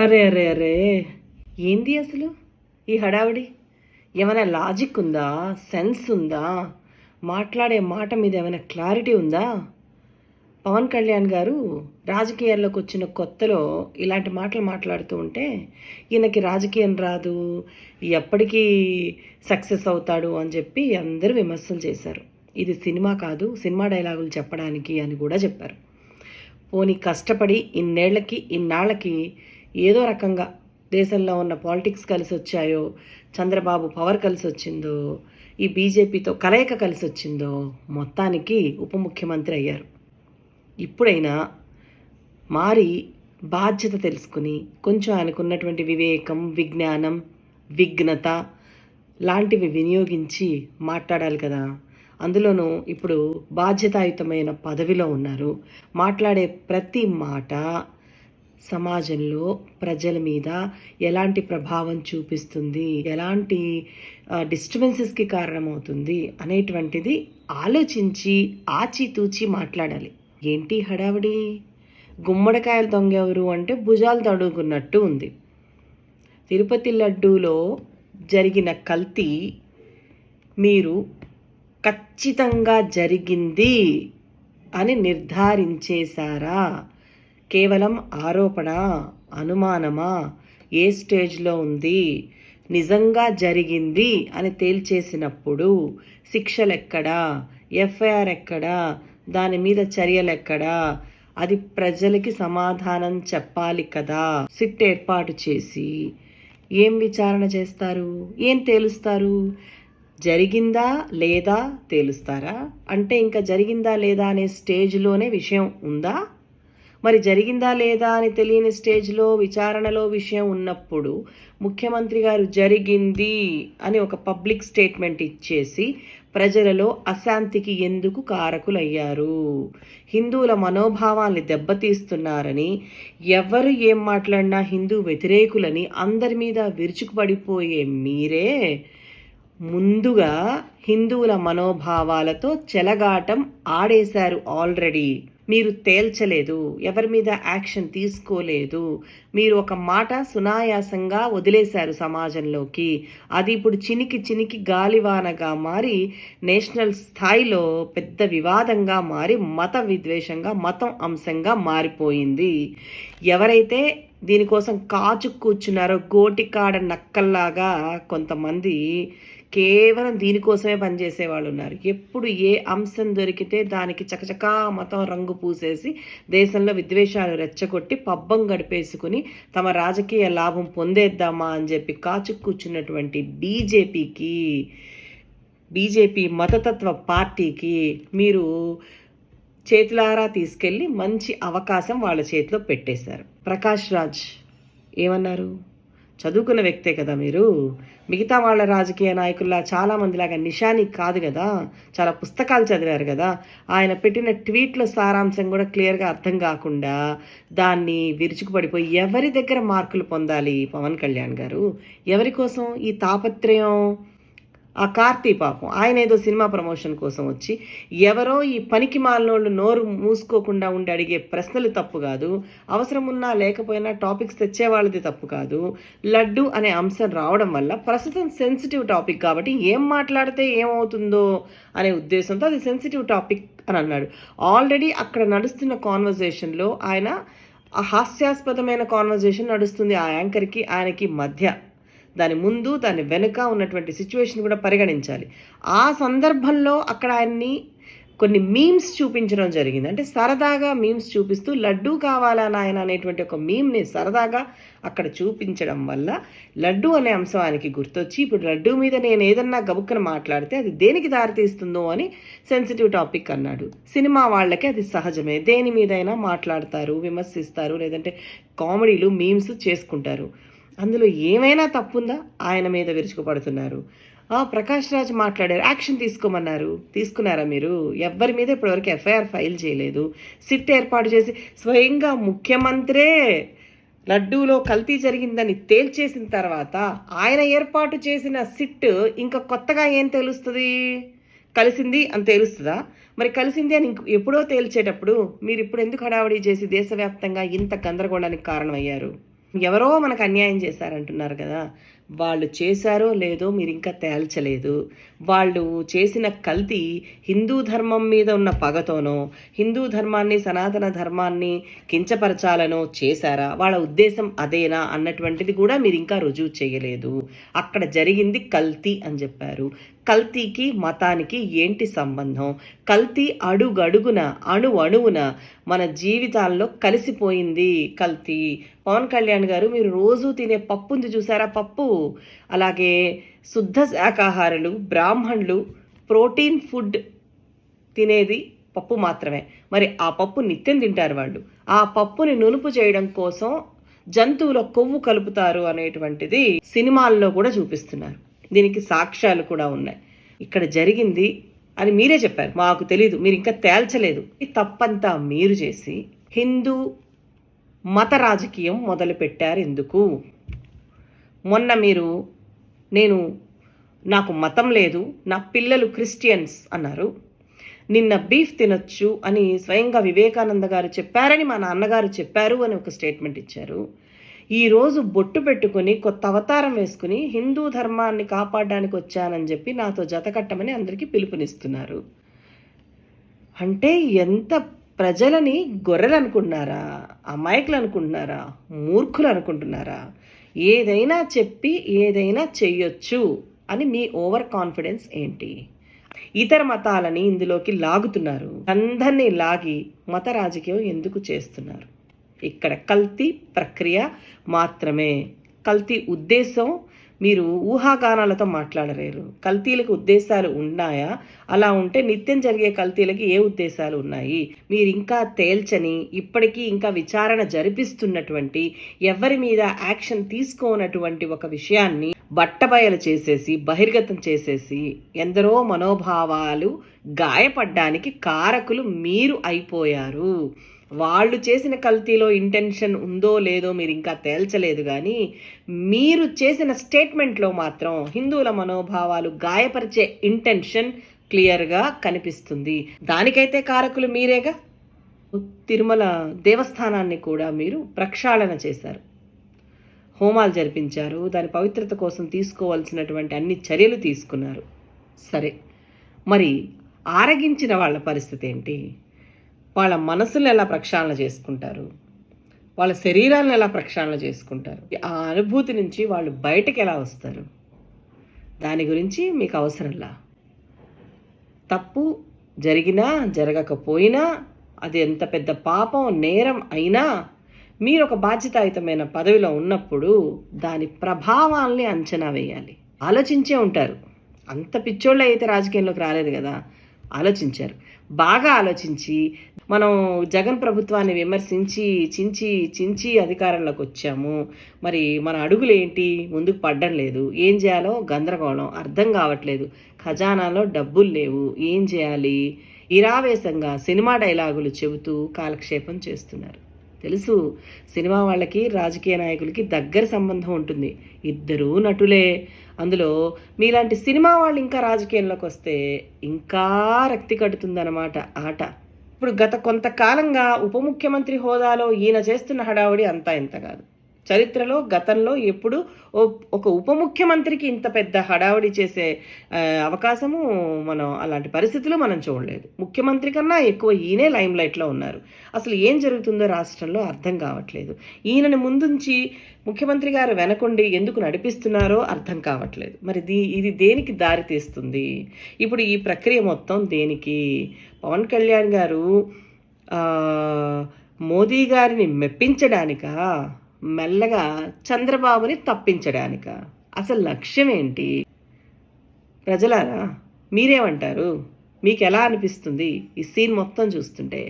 అరే అరే అరే. ఏంది అసలు? ఈ హడావిడి? ఏమైనా లాజిక్ ఉందా? సెన్స్ ఉందా? మాట్లాడే మాట మీద ఏమైనా క్లారిటీ ఉందా? పవన్ కళ్యాణ్ గారు రాజకీయాల్లోకి వచ్చిన కొత్తలో ఇలాంటి మాటలు మాట్లాడుతూ ఉంటే ఈయనకి రాజకీయం రాదు ఎప్పటికీ సక్సెస్ అవుతాడు అని చెప్పి అందరూ విమర్శలు చేశారు. ఇది సినిమా కాదు సినిమా డైలాగులు చెప్పడానికి అని కూడా చెప్పారు. పోనీ కష్టపడి ఇన్నేళ్ళకి ఇన్నాళ్ళకి ఏదో రకంగా దేశంలో ఉన్న పాలిటిక్స్ కలిసి వచ్చాయో చంద్రబాబు పవర్ కలిసి వచ్చిందో ఈ బీజేపీతో కలయిక కలిసి వచ్చిందో మొత్తానికి ఉప ముఖ్యమంత్రి అయ్యారు. ఇప్పుడైనా మారి బాధ్యత తెలుసుకుని కొంచెం ఆయనకున్నటువంటి వివేకం విజ్ఞానం విఘ్నత లాంటివి వినియోగించి మాట్లాడాలి కదా. అందులోనూ ఇప్పుడు బాధ్యతాయుతమైన పదవిలో ఉన్నారు. మాట్లాడే ప్రతి మాట సమాజంలో ప్రజల మీద ఎలాంటి ప్రభావం చూపిస్తుంది ఎలాంటి డిస్టర్బెన్సెస్కి కారణమవుతుంది అనేటువంటిది ఆలోచించి ఆచితూచి మాట్లాడాలి. ఏంటి హడావిడి? గుమ్మడికాయలు తొంగెవరు అంటే భుజాలు తడుగున్నట్టు ఉంది. తిరుపతి లడ్డూలో జరిగిన కల్తీ మీరు ఖచ్చితంగా జరిగింది అని నిర్ధారించేశారా? కేవలం ఆరోపణ అనుమానమా? ఏ స్టేజ్లో ఉంది? నిజంగా జరిగింది అని తేల్చేసినప్పుడు శిక్షలెక్కడా? ఎఫ్ఐఆర్ ఎక్కడా? దాని మీద చర్యలెక్కడా? అది ప్రజలకి సమాధానం చెప్పాలి కదా? సిట్ ఏర్పాటు చేసి ఏం విచారణ చేస్తారు? ఏం తేలుస్తారు? జరిగిందా లేదా తేలుస్తారా? అంటే ఇంకా జరిగిందా లేదా అనే స్టేజ్లోనే విషయం ఉందా? మరి జరిగిందా లేదా అని తెలియని స్టేజ్లో విచారణలో విషయం ఉన్నప్పుడు ముఖ్యమంత్రి గారు జరిగింది అని ఒక పబ్లిక్ స్టేట్మెంట్ ఇచ్చేసి ప్రజలలో అశాంతికి ఎందుకు కారకులయ్యారు? హిందువుల మనోభావాల్ని దెబ్బతీస్తున్నారని ఎవరు ఏం మాట్లాడినా హిందూ వ్యతిరేకులని అందరి మీద విరుచుకుపడిపోయే మీరే ముందుగా హిందువుల మనోభావాలతో చెలగాటం ఆడేశారు ఆల్రెడీ. మీరు తేల్చలేదు ఎవరి మీద యాక్షన్ తీసుకోలేదు మీరు ఒక మాట సునాయాసంగా వదిలేశారు సమాజంలోకి. అది ఇప్పుడు చినికి చినికి గాలివానగా మారి నేషనల్ స్థాయిలో పెద్ద వివాదంగా మారి మత విద్వేషంగా మతం అంశంగా మారిపోయింది. ఎవరైతే దీనికోసం కాచు కూర్చున్నారో గోటికాడ నక్కల్లాగా కొంతమంది కేవలం దీనికోసమే పనిచేసేవాళ్ళు ఉన్నారు ఎప్పుడు ఏ అంశం దొరికితే దానికి చకచకా మతం రంగు పూసేసి దేశంలో విద్వేషాలు రెచ్చగొట్టి పబ్బం గడిపేసుకుని తమ రాజకీయ లాభం పొందేద్దామా అని చెప్పి కాచు కూర్చున్నటువంటి బీజేపీకి బీజేపీ మతతత్వ పార్టీకి మీరు చేతులారా తీసుకెళ్ళి మంచి అవకాశం వాళ్ళ చేతిలో పెట్టేశారు. ప్రకాష్ రాజ్ ఏమన్నారు? చదువుకున్న వ్యక్తే కదా మీరు. మిగతా వాళ్ళ రాజకీయ నాయకుల్లా చాలామందిలాగా నిషాని కాదు కదా. చాలా పుస్తకాలు చదివారు కదా. ఆయన పెట్టిన ట్వీట్ల సారాంశం కూడా క్లియర్గా అర్థం కాకుండా దాన్ని విరుచుకుపడిపోయి ఎవరి దగ్గర మార్కులు పొందాలి పవన్ కళ్యాణ్ గారు? ఎవరి కోసం ఈ తాపత్రయం? ఆ కార్తీ పాపం. ఆయన ఏదో సినిమా ప్రమోషన్ కోసం వచ్చి ఎవరో ఈ పనికి మాలినోళ్ళు నోరు మూసుకోకుండా ఉండి అడిగే ప్రశ్నలు తప్పు కాదు. అవసరం ఉన్నా లేకపోయినా టాపిక్స్ తెచ్చేవాళ్ళది తప్పు కాదు. లడ్డు అనే అంశం రావడం వల్ల ప్రస్తుతం సెన్సిటివ్ టాపిక్ కాబట్టి ఏం మాట్లాడితే ఏమవుతుందో అనే ఉద్దేశంతో అది సెన్సిటివ్ టాపిక్ అని అన్నాడు. ఆల్రెడీ అక్కడ నడుస్తున్న కాన్వర్జేషన్లో ఆయన హాస్యాస్పదమైన కాన్వర్జేషన్ నడుస్తుంది ఆ యాంకర్కి ఆయనకి మధ్య. దాని ముందు దాని వెనుక ఉన్నటువంటి సిచ్యువేషన్ కూడా పరిగణించాలి. ఆ సందర్భంలో అక్కడ ఆయన్ని కొన్ని మీమ్స్ చూపించడం జరిగింది. అంటే సరదాగా మీమ్స్ చూపిస్తూ లడ్డూ కావాలా నాయన? అనేటువంటి ఒక మీమ్ని సరదాగా అక్కడ చూపించడం వల్ల లడ్డు అనే అంశం ఆయనకి గుర్తొచ్చి ఇప్పుడు లడ్డు మీద నేను ఏదన్నా గబుక్కన మాట్లాడితే అది దేనికి దారితీస్తుందో అని సెన్సిటివ్ టాపిక్ అన్నాడు. సినిమా వాళ్ళకి అది సహజమే. దేని మీదైనా మాట్లాడతారు విమర్శిస్తారు లేదంటే కామెడీలు మీమ్స్ చేసుకుంటారు. అందులో ఏమైనా తప్పుందా? ఆయన మీద విరుచుకుపడుతున్నారు. ప్రకాష్ రాజ్ మాట్లాడారు యాక్షన్ తీసుకోమన్నారు. తీసుకున్నారా మీరు? ఎవ్వరి మీద ఇప్పటివరకు ఎఫ్ఐఆర్ ఫైల్ చేయలేదు. సిట్ ఏర్పాటు చేసి స్వయంగా ముఖ్యమంత్రే లడ్డూలో కల్తీ జరిగిందని తేల్చేసిన తర్వాత ఆయన ఏర్పాటు చేసిన సిట్ ఇంకా కొత్తగా ఏం తెలుస్తుంది? కలిసింది అని తెలుస్తుందా? మరి కలిసింది అని ఎప్పుడో తేల్చేటప్పుడు మీరు ఇప్పుడు ఎందుకు హడావడి చేసి దేశవ్యాప్తంగా ఇంత గందరగోళానికి కారణమయ్యారు? ఎవరో మనకు అన్యాయం చేశారంటున్నారు కదా. వాళ్ళు చేశారో లేదో మీరు ఇంకా తేల్చలేదు. వాళ్ళు చేసిన కల్తీ హిందూ ధర్మం మీద ఉన్న పగతోనో హిందూ ధర్మాన్ని సనాతన ధర్మాన్ని కించపరచాలనో చేశారా? వాళ్ళ ఉద్దేశం అదేనా అన్నటువంటిది కూడా మీరు ఇంకా రుజువు చేయలేదు. అక్కడ జరిగింది కల్తీ అని చెప్పారు. కల్తీకి మతానికి ఏంటి సంబంధం? కల్తీ అడుగడుగున అణు అణువున మన జీవితాల్లో కలిసిపోయింది కల్తీ. పవన్ కళ్యాణ్ గారు మీరు రోజు తినే పప్పు ఉంది చూసారా పప్పు? అలాగే శుద్ధ శాకాహారులు బ్రాహ్మణులు ప్రోటీన్ ఫుడ్ తినేది పప్పు మాత్రమే. మరి ఆ పప్పు నిత్యం తింటారు వాళ్ళు. ఆ పప్పుని నునుపు చేయడం కోసం జంతువుల కొవ్వు కలుపుతారు అనేటువంటిది సినిమాల్లో కూడా చూపిస్తున్నారు. దీనికి సాక్ష్యాలు కూడా ఉన్నాయి. ఇక్కడ జరిగింది అని మీరే చెప్పారు. మాకు తెలీదు. మీరు ఇంకా తేల్చలేదు. ఈ తప్పంతా మీరు చేసి హిందూ మత రాజకీయం మొదలుపెట్టారు ఎందుకు? మొన్న మీరు నేను నాకు మతం లేదు నా పిల్లలు క్రిస్టియన్స్ అన్నారు. నిన్న బీఫ్ తినొచ్చు అని స్వయంగా వివేకానంద గారు చెప్పారని మా నాన్నగారు చెప్పారు అని ఒక స్టేట్మెంట్ ఇచ్చారు. ఈరోజు బొట్టు పెట్టుకుని కొత్త అవతారం వేసుకుని హిందూ ధర్మాన్ని కాపాడడానికి వచ్చానని చెప్పి నాతో జతకట్టమని అందరికీ పిలుపునిస్తున్నారు. అంటే ఎంత ప్రజలని గొర్రెలు అనుకుంటున్నారా అమాయకులు అనుకుంటున్నారా మూర్ఖులు అనుకుంటున్నారా ఏదైనా చెప్పి ఏదైనా చెయ్యొచ్చు అని మీ ఓవర్ కాన్ఫిడెన్స్ ఏంటి? ఇతర మతాలని ఇందులోకి లాగుతున్నారు. అందరినీ లాగి మత రాజకీయం ఎందుకు చేస్తున్నారు? ఇక్కడ కల్తీ ప్రక్రియ మాత్రమే. కల్తీ ఉద్దేశం మీరు ఊహాగానాలతో మాట్లాడలేరు కల్తీలకు ఉద్దేశాలు ఉన్నాయా? అలా ఉంటే నిత్యం జరిగే కల్తీలకి ఏ ఉద్దేశాలు ఉన్నాయి? మీరు ఇంకా తేల్చని ఇప్పటికీ ఇంకా విచారణ జరిపిస్తున్నటువంటి ఎవరి మీద యాక్షన్ తీసుకోనటువంటి ఒక విషయాన్ని బట్టబయలు చేసేసి బహిర్గతం చేసేసి ఎందరో మనోభావాలు గాయపడ్డానికి కారకులు మీరు అయిపోయారు. వాళ్ళు చేసిన కల్తీలో ఇంటెన్షన్ ఉందో లేదో మీరు ఇంకా తేల్చలేదు కానీ మీరు చేసిన స్టేట్మెంట్లో మాత్రం హిందువుల మనోభావాలు గాయపరిచే ఇంటెన్షన్ క్లియర్గా కనిపిస్తుంది. దానికైతే కారకులు మీరేగా? తిరుమల దేవస్థానాన్ని కూడా మీరు ప్రక్షాళన చేశారు. హోమాలు జరిపించారు దాని పవిత్రత కోసం తీసుకోవాల్సినటువంటి అన్ని చర్యలు తీసుకున్నారు. సరే మరి ఆరగించిన వాళ్ళ పరిస్థితి ఏంటి? వాళ్ళ మనసులు ఎలా ప్రక్షాళన చేసుకుంటారు? వాళ్ళ శరీరాలను ఎలా ప్రక్షాళన చేసుకుంటారు? ఆ అనుభూతి నుంచి వాళ్ళు బయటకు ఎలా వస్తారు? దాని గురించి మీకు అవసరంలా? తప్పు జరిగినా జరగకపోయినా అది ఎంత పెద్ద పాపం నేరం అయినా మీరు ఒక బాధ్యతాయుతమైన పదవిలో ఉన్నప్పుడు దాని ప్రభావాల్ని అంచనా వేయాలి. ఆలోచించే ఉంటారు. అంత పిచ్చోళ్ళు అయితే రాజకీయంలోకి రాలేదు కదా? ఆలోచించారు. బాగా ఆలోచించి మనం జగన్ ప్రభుత్వాన్ని విమర్శించి చించి చించి అధికారంలోకి వచ్చాము. మరి మన అడుగులు ఏంటి? ముందుకు పడ్డం లేదు. ఏం చేయాలో? గందరగోళం. అర్థం కావట్లేదు. ఖజానాలో డబ్బులు లేవు. ఏం చేయాలి? ఇరావేశంగా సినిమా డైలాగులు చెబుతూ కాలక్షేపం చేస్తున్నారు. తెలుసు సినిమా వాళ్ళకి రాజకీయ నాయకులకి దగ్గర సంబంధం ఉంటుంది. ఇద్దరూ నటులే. అందులో మీలాంటి సినిమా వాళ్ళు ఇంకా రాజకీయంలోకి వస్తే ఇంకా రక్తి కడుతుందన్నమాట ఆట. ఇప్పుడు గత కొంతకాలంగా ఉప ముఖ్యమంత్రి హోదాలో ఈయన చేస్తున్న హడావుడి అంతా ఇంత కాదు. చరిత్రలో గతంలో ఎప్పుడు ఒక ఉప ముఖ్యమంత్రికి ఇంత పెద్ద హడావుడి చేసే అవకాశము మనం అలాంటి పరిస్థితులు మనం చూడలేదు. ముఖ్యమంత్రి కన్నా ఎక్కువ ఈయనే లైమ్ లైట్లో ఉన్నారు. అసలు ఏం జరుగుతుందో రాష్ట్రంలో అర్థం కావట్లేదు. ఈయనని ముందుంచి ముఖ్యమంత్రి గారు వెనకుండి ఎందుకు నడిపిస్తున్నారో అర్థం కావట్లేదు. మరి దీ ఇది దేనికి దారి తీస్తుంది ఇప్పుడు ఈ ప్రక్రియ మొత్తం దేనికి? పవన్ కళ్యాణ్ గారు మోదీ గారిని మెప్పించడానికా మెల్లగా చంద్రబాబుని తప్పించడానిక? అసలు లక్ష్యం ఏంటి? ప్రజలారా మీరేమంటారు? మీకు ఎలా అనిపిస్తుంది ఈ సీన్ మొత్తం చూస్తుంటే?